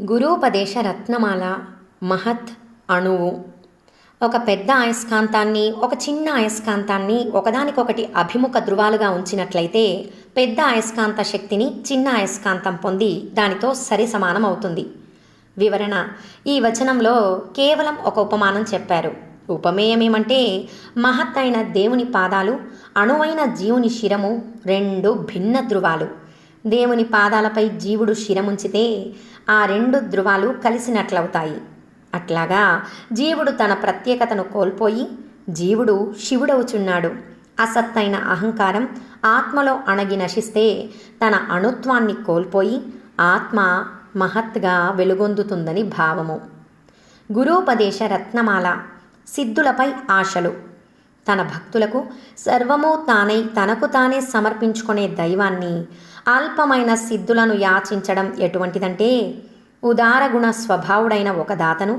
గురూపదేశ రత్నమాల మహత్ అణువు. ఒక పెద్ద అయస్కాంతాన్ని ఒక చిన్న అయస్కాంతాన్ని ఒకదానికొకటి అభిముఖ ధృవాలుగా ఉంచినట్లయితే పెద్ద అయస్కాంత శక్తిని చిన్న అయస్కాంతం పొంది దానితో సరి సమానం అవుతుంది వివరణ ఈ వచనంలో కేవలం ఒక ఉపమానం చెప్పారు. ఉపమేయం ఏమంటే మహత్ అయిన దేవుని పాదాలు అణువైన జీవుని శిరము రెండు భిన్న ధృవాలు. దేవుని పాదాలపై జీవుడు శిరముంచితే ఆ రెండు ధృవాలు కలిసినట్లవుతాయి. అట్లాగా జీవుడు తన ప్రత్యేకతను కోల్పోయి జీవుడు శివుడవుచున్నాడు. అసత్తైన అహంకారం ఆత్మలో అణగి నశిస్తే తన అణుత్వాన్ని కోల్పోయి ఆత్మ మహత్గా వెలుగొందుతుందని భావము. గురూపదేశ రత్నమాల సిద్ధులపై ఆశలు. తన భక్తులకు సర్వము తానై తనకు తానే సమర్పించుకునే దైవాన్ని అల్పమైన సిద్ధులను యాచించడం ఎటువంటిదంటే ఉదారగుణ స్వభావుడైన ఒక దాతను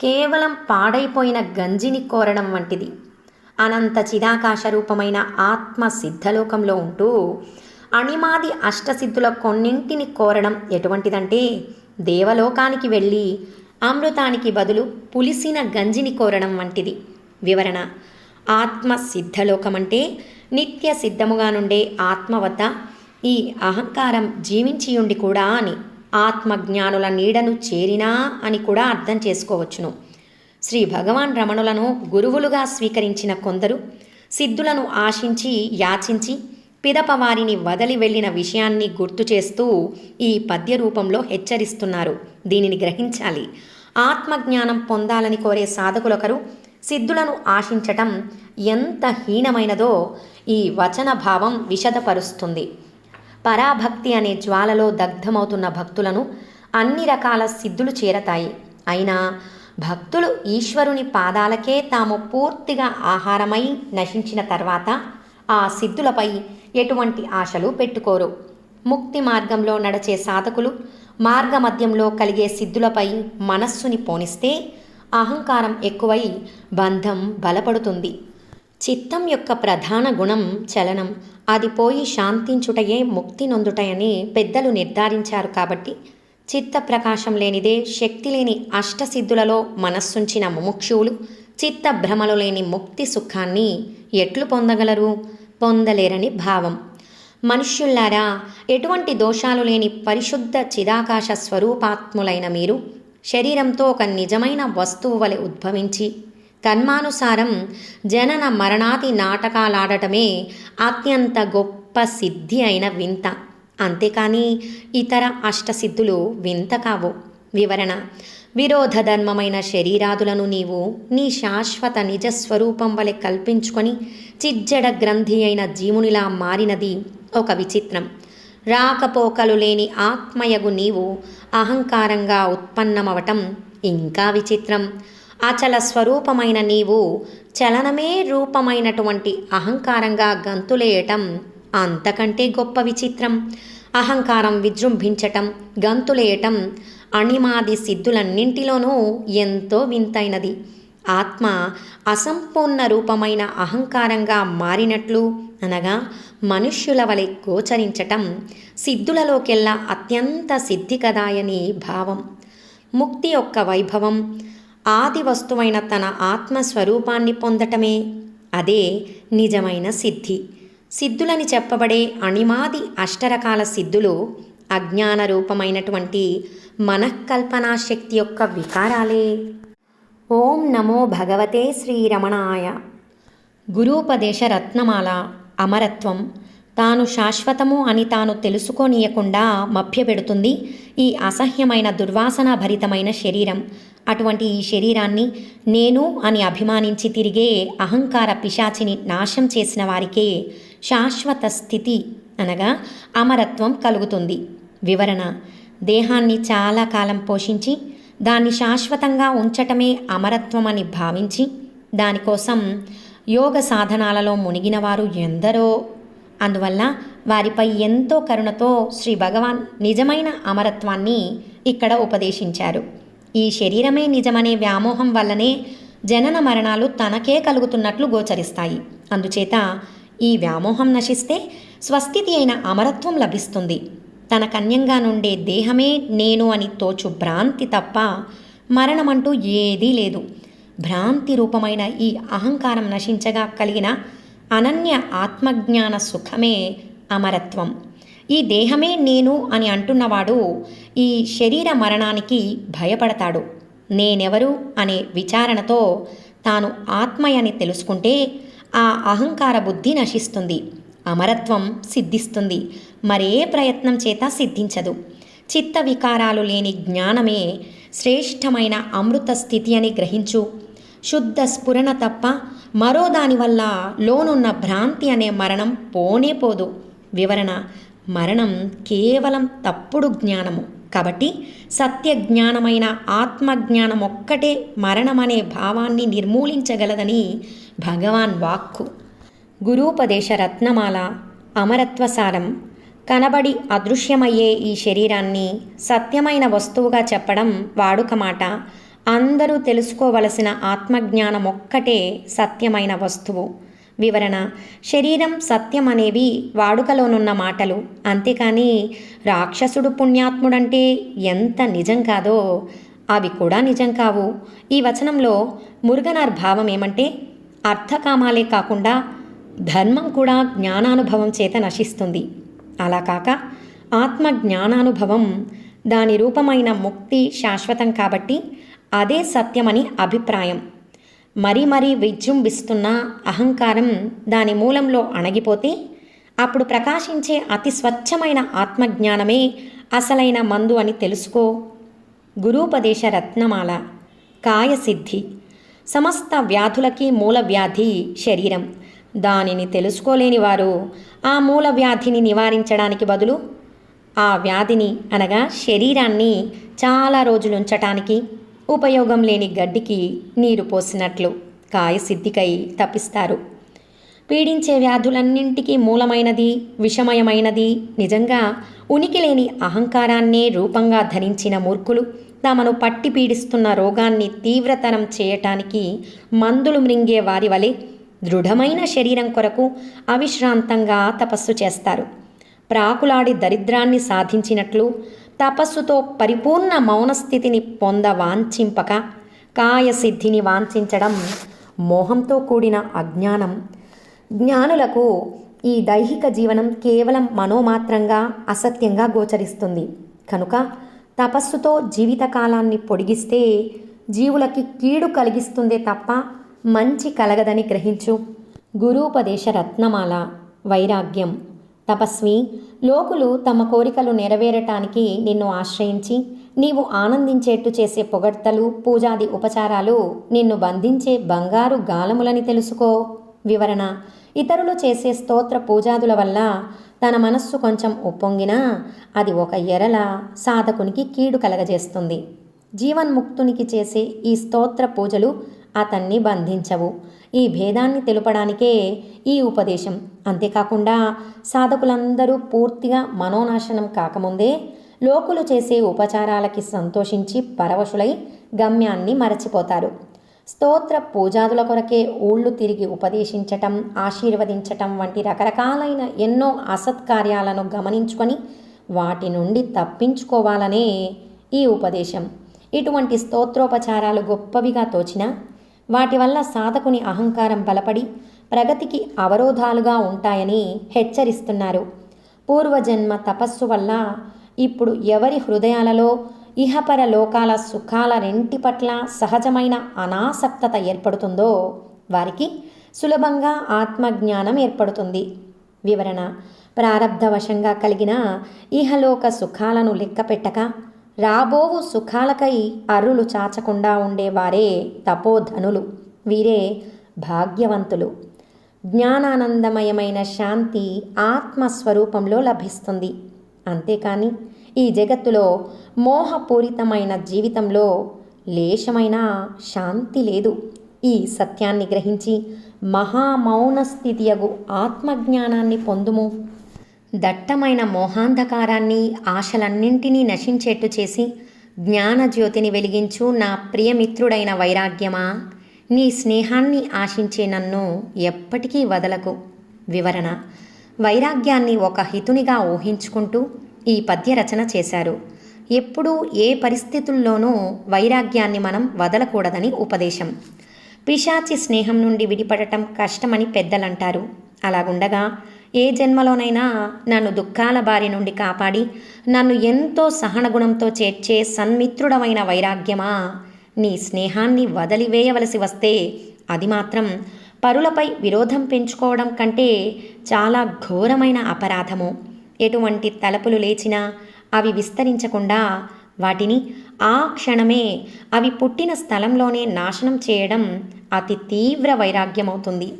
కేవలం పాడైపోయిన గంజిని కోరడం వంటిది. అనంత చిదాకాశ రూపమైన ఆత్మ సిద్ధలోకంలో ఉంటూ అణిమాది అష్టసిద్ధుల కొన్నింటిని కోరడం ఎటువంటిదంటే దేవలోకానికి వెళ్ళి అమృతానికి బదులు పులిసిన గంజిని కోరడం వంటిది. వివరణ ఆత్మ సిద్ధలోకమంటే నిత్య సిద్ధముగా నుండే ఆత్మ వద్ద ఈ అహంకారం జీవించియుండి కూడా అని ఆత్మజ్ఞానుల నీడను చేరినా అని కూడా అర్థం చేసుకోవచ్చును. శ్రీ భగవాన్ రమణులను గురువులుగా స్వీకరించిన కొందరు సిద్ధులను ఆశించి యాచించి పిదపవారిని వదలి వెళ్ళిన విషయాన్ని గుర్తు చేస్తూ ఈ పద్య రూపంలో హెచ్చరిస్తున్నారు. దీనిని గ్రహించాలి. ఆత్మజ్ఞానం పొందాలని కోరే సాధకులొకరు సిద్ధులను ఆశించటం ఎంత హీనమైనదో ఈ వచన భావం విషదపరుస్తుంది. పరాభక్తి అనే జ్వాలలో దగ్ధమవుతున్న భక్తులను అన్ని రకాల సిద్ధులు చేరతాయి. అయినా భక్తులు ఈశ్వరుని పాదాలకే తాము పూర్తిగా ఆహారమై నశించిన తర్వాత ఆ సిద్ధులపై ఎటువంటి ఆశలు పెట్టుకోరు. ముక్తి మార్గంలో నడిచే సాధకులు మార్గమధ్యంలో కలిగే సిద్ధులపై మనస్సుని పోనిస్తే అహంకారం ఎక్కువై బంధం బలపడుతుంది. చిత్తం యొక్క ప్రధాన గుణం చలనం. అది పోయి శాంతించుటయే ముక్తి నొందుటయని పెద్దలు నిర్ధారించారు కాబట్టి చిత్త ప్రకాశం లేనిదే శక్తి లేని అష్టసిద్ధులలో మనస్సుంచిన ముముక్షువులు చిత్త భ్రమలు లేని ముక్తి సుఖాన్ని ఎట్లు పొందగలరు? పొందలేరని భావం. మనుష్యుల్లారా ఎటువంటి దోషాలు లేని పరిశుద్ధ చిదాకాశ స్వరూపాత్ములైన మీరు శరీరంతో ఒక నిజమైన వస్తువు వలె ఉద్భవించి కర్మానుసారం జనన మరణాది నాటకాలాడటమే అత్యంత గొప్ప సిద్ధి అయిన వింత. అంతేకాని ఇతర అష్టసిద్ధులు వింత కావు. వివరణ విరోధ ధర్మమైన శరీరాదులను నీవు నీ శాశ్వత నిజస్వరూపం వలె కల్పించుకొని చిజ్జడ గ్రంథి అయిన జీవునిలా మారినది ఒక విచిత్రం. రాకపోకలు లేని ఆత్మయగు నీవు అహంకారంగా ఉత్పన్నమవటం ఇంకా విచిత్రం. అచల స్వరూపమైన నీవు చలనమే రూపమైనటువంటి అహంకారంగా గంతులేయటం అంతకంటే గొప్ప విచిత్రం. అహంకారం విజృంభించటం గంతులేయటం అణిమాది సిద్ధులన్నింటిలోనూ ఎంతో వింతైనది. ఆత్మ అసంపూర్ణ రూపమైన అహంకారంగా మారినట్లు అనగా మనుష్యుల వలె గోచరించటం సిద్ధులలోకెల్లా అత్యంత సిద్ధి కదాయని భావం. ముక్తి యొక్క వైభవం ఆది వస్తువైన తన ఆత్మస్వరూపాన్ని పొందటమే. అదే నిజమైన సిద్ధి. సిద్ధులని చెప్పబడే అణిమాది అష్టరకాల సిద్ధులు అజ్ఞాన రూపమైనటువంటి మనఃకల్పనా శక్తి యొక్క వికారాలే. ఓం నమో భగవతే శ్రీరమణాయ. గురూపదేశ రత్నమాల అమరత్వం తాను శాశ్వతము అని తాను తెలుసుకోనీయకుండా మభ్యపెడుతుంది ఈ అసహ్యమైన దుర్వాసన భరితమైన శరీరం అటువంటి ఈ శరీరాన్ని నేను అని అభిమానించి తిరిగే అహంకార పిశాచిని నాశం చేసిన వారికే శాశ్వత స్థితి అనగా అమరత్వం కలుగుతుంది. వివరణ దేహాన్ని చాలా కాలం పోషించి దాన్ని శాశ్వతంగా ఉంచటమే అమరత్వం అని భావించి దానికోసం యోగ సాధనాలలో మునిగిన వారు ఎందరో. అందువల్ల వారిపై ఎంతో కరుణతో శ్రీ భగవాన్ నిజమైన అమరత్వాన్ని ఇక్కడ ఉపదేశించారు. ఈ శరీరమే నిజమనే వ్యామోహం వల్లనే జనన మరణాలు తనకే కలుగుతున్నట్లు గోచరిస్తాయి. అందుచేత ఈ వ్యామోహం నశిస్తే స్వస్థితి అయిన అమరత్వం లభిస్తుంది. తన కన్యంగా నుండే దేహమే నేను అని తోచు భ్రాంతి తప్ప మరణమంటూ ఏదీ లేదు. భ్రాంతి రూపమైన ఈ అహంకారం నశించగా కలిగిన అనన్య ఆత్మజ్ఞాన సుఖమే అమరత్వం. ఈ దేహమే నేను అని అంటున్నవాడు ఈ శరీర మరణానికి భయపడతాడు. నేనెవరు అనే విచారణతో తాను ఆత్మయని తెలుసుకుంటే ఆ అహంకార బుద్ధి నశిస్తుంది అమరత్వం సిద్ధిస్తుంది మరే ప్రయత్నం చేత సిద్ధించదు. చిత్త వికారాలు లేని జ్ఞానమే శ్రేష్టమైన అమృత స్థితి అని గ్రహించు. శుద్ధ స్ఫురణ తప్ప మరో దానివల్ల లోనున్న భ్రాంతి అనే మరణం పోనే పోదు. వివరణ మరణం కేవలం తప్పుడు జ్ఞానము. కాబట్టి సత్య జ్ఞానమైన ఆత్మజ్ఞానం ఒక్కటే మరణమనే భావాన్ని నిర్మూలించగలదని భగవాన్ వాక్కు. గురూపదేశ రత్నమాల అమరత్వసారం కనబడి అదృశ్యమయ్యే ఈ శరీరాన్ని సత్యమైన వస్తువుగా చెప్పడం వాడుక మాట. అందరూ తెలుసుకోవలసిన ఆత్మజ్ఞానం ఒక్కటే సత్యమైన వస్తువు. వివరణ. శరీరం సత్యం అనేవి వాడుకలోనున్న మాటలు. అంతేకాని రాక్షసుడు పుణ్యాత్ముడంటే ఎంత నిజం కాదో అవి కూడా నిజం కావు. ఈ వచనంలో మురుగనార్ భావం ఏమంటే అర్థకామాలే కాకుండా ధర్మం కూడా జ్ఞానానుభవం చేత నశిస్తుంది. అలా కాక ఆత్మ జ్ఞానానుభవం దాని రూపమైన ముక్తి శాశ్వతం కాబట్టి అదే సత్యమని అభిప్రాయం. మరీ మరీ విజృంభిస్తున్న అహంకారం దాని మూలంలో అణగిపోతే అప్పుడు ప్రకాశించే అతి స్వచ్ఛమైన ఆత్మజ్ఞానమే అసలైన మందు అని తెలుసుకో. గురూపదేశ రత్నమాల కాయసిద్ధి సమస్త వ్యాధులకి మూల వ్యాధి శరీరం. దానిని తెలుసుకోలేని వారు ఆ మూల వ్యాధిని నివారించడానికి బదులు ఆ వ్యాధిని అనగా శరీరాన్ని చాలా రోజులుంచటానికి ఉపయోగం లేని గడ్డికి నీరు పోసినట్లు కాయసిద్ధికై తప్పిస్తారు. పీడించే వ్యాధులన్నింటికీ మూలమైనది విషమయమైనది నిజంగా ఉనికి లేని అహంకారాన్నే రూపంగా ధరించిన మూర్ఖులు తమను పట్టి పీడిస్తున్న రోగాన్ని తీవ్రతరం చేయటానికి మందులు మృంగే వారి వలె దృఢమైన శరీరం కొరకు అవిశ్రాంతంగా తపస్సు చేస్తారు. ప్రాకులాడి దరిద్రాన్ని సాధించినట్లు తపస్సుతో పరిపూర్ణ మౌనస్థితిని పొంద వాంఛింపక కాయసిద్ధిని వాంఛించడం మోహంతో కూడిన అజ్ఞానం. జ్ఞానులకు ఈ దైహిక జీవనం కేవలం మనోమాత్రంగా అసత్యంగా గోచరిస్తుంది. కనుక తపస్సుతో జీవితకాలాన్ని పొడిగిస్తే జీవులకి కీడు కలిగిస్తుందే తప్ప మంచి కలగదని గ్రహించు. గురూపదేశ రత్నమాల వైరాగ్యం. తపస్వి లోకులు తమ కోరికలు నెరవేరటానికి నిన్ను ఆశ్రయించి నీవు ఆనందించేట్టు చేసే పొగడ్తలు పూజాది ఉపచారాలు నిన్ను బంధించే బంగారు గాలములని తెలుసుకో. వివరణ ఇతరులు చేసే స్తోత్ర పూజాదుల వల్ల తన మనస్సు కొంచెం ఉప్పొంగినా అది ఒక ఎరల సాధకునికి కీడు కలగజేస్తుంది. జీవన్ముక్తునికి చేసే ఈ స్తోత్ర పూజలు అతన్ని బంధించవు. ఈ భేదాన్ని తెలుపడానికే ఈ ఉపదేశం. అంతేకాకుండా సాధకులందరూ పూర్తిగా మనోనాశనం కాకముందే లోకులు చేసే ఉపచారాలకి సంతోషించి పరవశులై గమ్యాన్ని మరచిపోతారు. స్తోత్ర పూజాదుల కొరకే ఊళ్ళు తిరిగి ఉపదేశించటం ఆశీర్వదించటం వంటి రకరకాలైన ఎన్నో అసత్కార్యాలను గమనించుకొని వాటి నుండి తప్పించుకోవాలనే ఈ ఉపదేశం. ఇటువంటి స్తోత్రోపచారాలు గొప్పవిగా తోచినా వాటి వల్ల సాధకుని అహంకారం బలపడి ప్రగతికి అవరోధాలుగా ఉంటాయని హెచ్చరిస్తున్నారు. పూర్వజన్మ తపస్సు వల్ల ఇప్పుడు ఎవరి హృదయాలలో ఇహపర లోకాల సుఖాల రెంటి పట్ల సహజమైన అనాసక్తత ఏర్పడుతుందో వారికి సులభంగా ఆత్మజ్ఞానం ఏర్పడుతుంది. వివరణ. ప్రారబ్ధవశంగా కలిగిన ఇహలోక సుఖాలను లెక్కపెట్టక రాబోవు సుఖాలకై అరులు చాచకుండా ఉండేవారే తపోధనులు. వీరే భాగ్యవంతులు. జ్ఞానానందమయమైన శాంతి ఆత్మస్వరూపంలో లభిస్తుంది. అంతేకాని ఈ జగత్తులో మోహపూరితమైన జీవితంలో లేశమైన శాంతి లేదు. ఈ సత్యాన్ని గ్రహించి మహామౌన స్థితియగు ఆత్మజ్ఞానాన్ని పొందుము. దట్టమైన మోహాంధకారాన్ని ఆశలన్నింటినీ నశించేట్టు చేసి జ్ఞానజ్యోతిని వెలిగించు నా ప్రియమిత్రుడైన వైరాగ్యమా. నీ స్నేహాన్ని ఆశించే నన్ను ఎప్పటికీ వదలకు. వివరణ. వైరాగ్యాన్ని ఒక హితునిగా ఊహించుకుంటూ ఈ పద్య రచన చేశారు. ఎప్పుడూ ఏ పరిస్థితుల్లోనూ వైరాగ్యాన్ని మనం వదలకూడదని ఉపదేశం. పిశాచి స్నేహం నుండి విడిపడటం కష్టమని పెద్దలంటారు. అలాగుండగా ఏ జన్మలోనైనా నన్ను దుఃఖాల బారి నుండి కాపాడి నన్ను ఎంతో సహనగుణంతో చేర్చే సన్మిత్రుడమైన వైరాగ్యమా? నీ స్నేహాన్ని వదిలివేయవలసి వస్తే అది మాత్రం పరులపై విరోధం పెంచుకోవడం కంటే చాలా ఘోరమైన అపరాధము. ఎటువంటి తలపులు లేచినా అవి విస్తరించకుండా వాటిని ఆ క్షణమే అవి పుట్టిన స్థలంలోనే నాశనం చేయడం అతి తీవ్ర వైరాగ్యమవుతుంది.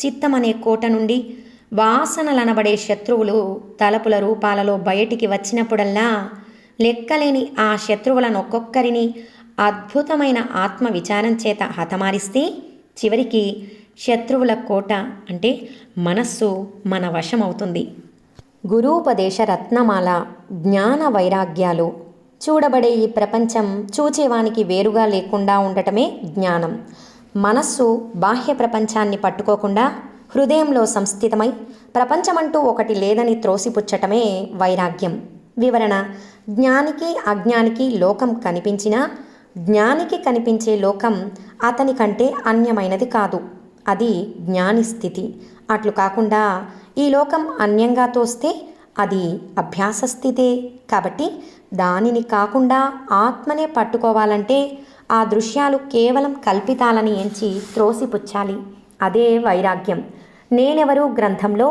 చిత్తమనే కోట నుండి వాసనలనబడే శత్రువులు తలపుల రూపాలలో బయటికి వచ్చినప్పుడల్లా లెక్కలేని ఆ శత్రువులను ఒక్కొక్కరిని అద్భుతమైన ఆత్మ విచారం చేత హతమారిస్తే చివరికి శత్రువుల కోట అంటే మనస్సు మన వశమవుతుంది. గురూపదేశ రత్నమాల జ్ఞాన వైరాగ్యాలు చూడబడే ఈ ప్రపంచం చూచేవానికి వేరుగా లేకుండా ఉండటమే జ్ఞానం. మనస్సు బాహ్య ప్రపంచాన్ని పట్టుకోకుండా హృదయంలో సంస్థితమై ప్రపంచమంటూ ఒకటి లేదని త్రోసిపుచ్చటమే వైరాగ్యం. వివరణ జ్ఞానికి అజ్ఞానికి లోకం కనిపించినా జ్ఞానికి కనిపించే లోకం అతని కంటే అన్యమైనది కాదు. అది జ్ఞాని స్థితి. అట్లు కాకుండా ఈ లోకం అన్యంగా తోస్తే అది అభ్యాస స్థితే. కాబట్టి దానిని కాకుండా ఆత్మనే పట్టుకోవాలంటే ఆ దృశ్యాలు కేవలం కల్పితాలని ఎంచి త్రోసిపుచ్చాలి. అదే వైరాగ్యం. నేనెవరు గ్రంథంలో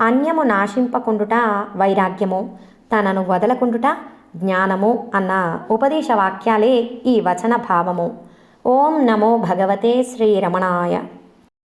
అన్యము నాశింపకుండుట వైరాగ్యము తనను వదలకుండుట జ్ఞానము అన్న ఉపదేశ వాక్యాలే ఈ వచన భావము. ఓం నమో భగవతే శ్రీరమణాయ.